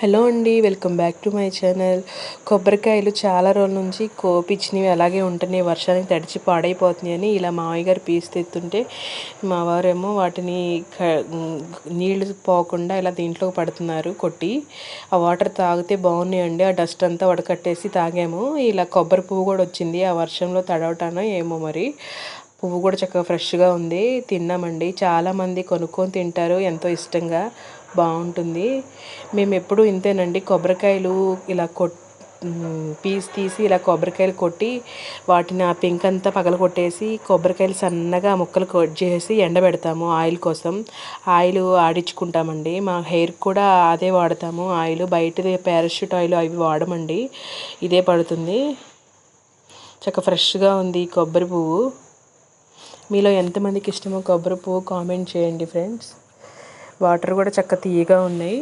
Hello అండి welcome back to my channel. కొబ్బరికాయలు చాలా రోజుల నుంచి కోపించినవి అలాగే ఉంటున్నాయి. వర్షానికి తడిచి పాడైపోతున్నాయి అని ఇలా మామయ్య గారు పీస్ తెత్తుంటే మా వారేమో వాటిని నీళ్ళు పోకుండా ఇలా దీంట్లో పడుతున్నారు కొట్టి ఆ వాటర్ తాగితే బాగున్నాయండి. ఆ డస్ట్ అంతా వడకట్టేసి తాగాము. ఇలా కొబ్బరి పువ్వు కూడా వచ్చింది. ఆ వర్షంలో తడవటానో ఏమో మరి. పువ్వు కూడా చక్కగా ఫ్రెష్గా ఉంది. తిన్నామండి. చాలామంది కొనుక్కొని తింటారు. ఎంతో ఇష్టంగా బాగుంటుంది. మేము ఎప్పుడు ఇంతేనండి. కొబ్బరికాయలు ఇలా కొట్ పీస్ తీసి ఇలా కొబ్బరికాయలు కొట్టి వాటిని ఆ పింక్ అంతా పగల కొట్టేసి కొబ్బరికాయలు సన్నగా ముక్కలు కట్ చేసి ఎండబెడతాము ఆయిల్ కోసం. ఆయిల్ ఆడించుకుంటామండి. మా హెయిర్ కూడా అదే వాడతాము. ఆయిల్ బయటది పారాషూట్ ఆయిల్ అవి వాడమండి. ఇదే పడుతుంది. చక్క ఫ్రెష్గా ఉంది కొబ్బరి పువ్వు. మీలో ఎంతమందికి ఇష్టమో కొబ్బరి పువ్వు కామెంట్ చేయండి ఫ్రెండ్స్. వాటర్ కూడా చక్క తీయగా ఉన్నాయి.